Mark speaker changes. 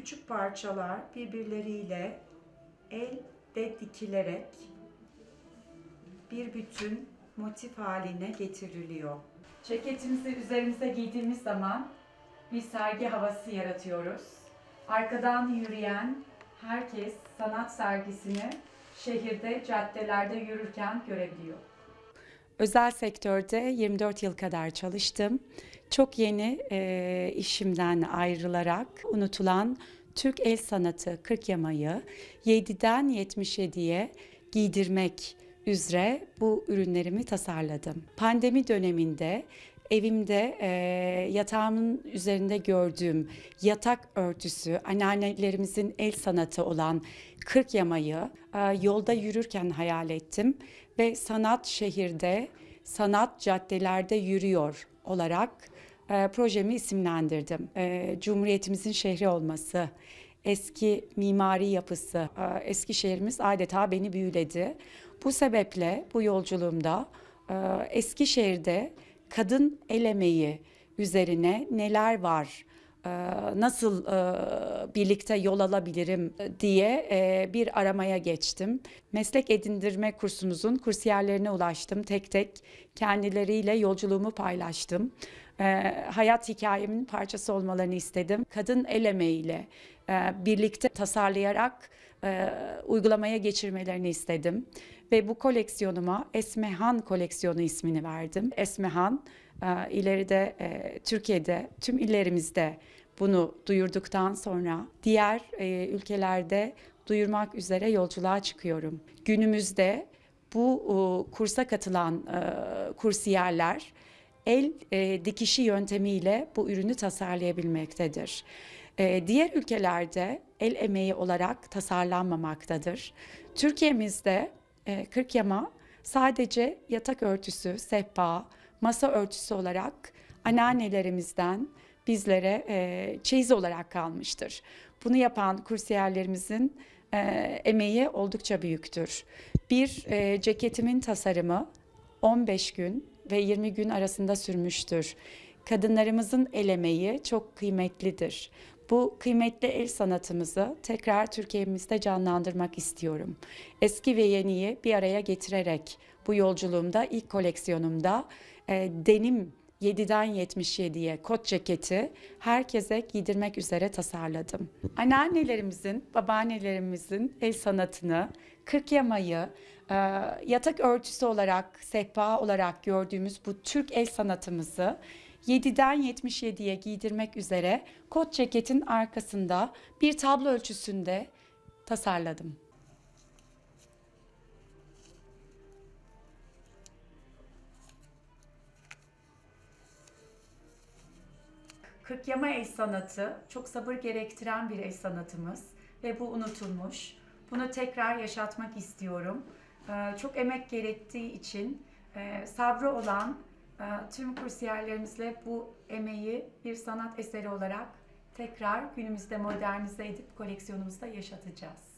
Speaker 1: küçük parçalar birbirleriyle elde dikilerek bir bütün motif haline getiriliyor. Ceketimizi üzerimize giydiğimiz zaman bir sergi havası yaratıyoruz. Arkadan yürüyen herkes sanat sergisini şehirde, caddelerde yürürken görebiliyor. Özel sektörde 24 yıl kadar çalıştım. Çok yeni e, işimden ayrılarak unutulan Türk el sanatı 40 yamayı 7'den 77'ye giydirmek üzere bu ürünlerimi tasarladım. Pandemi döneminde evimde e, yatağımın üzerinde gördüğüm yatak örtüsü, anneannelerimizin el sanatı olan 40 yamayı e, yolda yürürken hayal ettim ve sanat şehirde, sanat caddelerde yürüyor olarak e, projemi isimlendirdim. E, Cumhuriyetimizin şehri olması, eski mimari yapısı, e, eski şehrimiz adeta beni büyüledi. Bu sebeple bu yolculuğumda e, Eskişehir'de kadın el emeği üzerine neler var, e, nasıl e, birlikte yol alabilirim diye e, bir aramaya geçtim. Meslek edindirme kursumuzun kursiyerlerine ulaştım. Tek tek kendileriyle yolculuğumu paylaştım. E, hayat hikayemin parçası olmalarını istedim. Kadın el emeğiyle e, birlikte tasarlayarak e, uygulamaya geçirmelerini istedim. Ve bu koleksiyonuma Esmehan koleksiyonu ismini verdim. Esmehan e, ileride e, Türkiye'de tüm illerimizde bunu duyurduktan sonra diğer e, ülkelerde duyurmak üzere yolculuğa çıkıyorum. Günümüzde bu e, kursa katılan e, kursiyerler el e, dikişi yöntemiyle bu ürünü tasarlayabilmektedir. E, diğer ülkelerde el emeği olarak tasarlanmamaktadır. Türkiye'mizde e, 40 yama sadece yatak örtüsü, sehpa, masa örtüsü olarak anneannelerimizden bizlere e, çeyiz olarak kalmıştır. Bunu yapan kursiyerlerimizin e, emeği oldukça büyüktür. Bir e, ceketimin tasarımı 15 gün ve 20 gün arasında sürmüştür. Kadınlarımızın el emeği çok kıymetlidir. Bu kıymetli el sanatımızı tekrar Türkiye'mizde canlandırmak istiyorum. Eski ve yeniyi bir araya getirerek bu yolculuğumda ilk koleksiyonumda e, denim 7'den 77'ye kot ceketi herkese giydirmek üzere tasarladım. Anneannelerimizin, babaannelerimizin el sanatını, 40 yamayı, e, yatak örtüsü olarak, sehpa olarak gördüğümüz bu Türk el sanatımızı 7'den 77'ye giydirmek üzere kot ceketin arkasında bir tablo ölçüsünde tasarladım. Kırkyama el sanatı çok sabır gerektiren bir el sanatımız ve bu unutulmuş. Bunu tekrar yaşatmak istiyorum. Ee, Çok emek gerektiği için e, sabrı olan e, tüm kursiyerlerimizle bu emeği bir sanat eseri olarak tekrar günümüzde modernize edip koleksiyonumuzda yaşatacağız.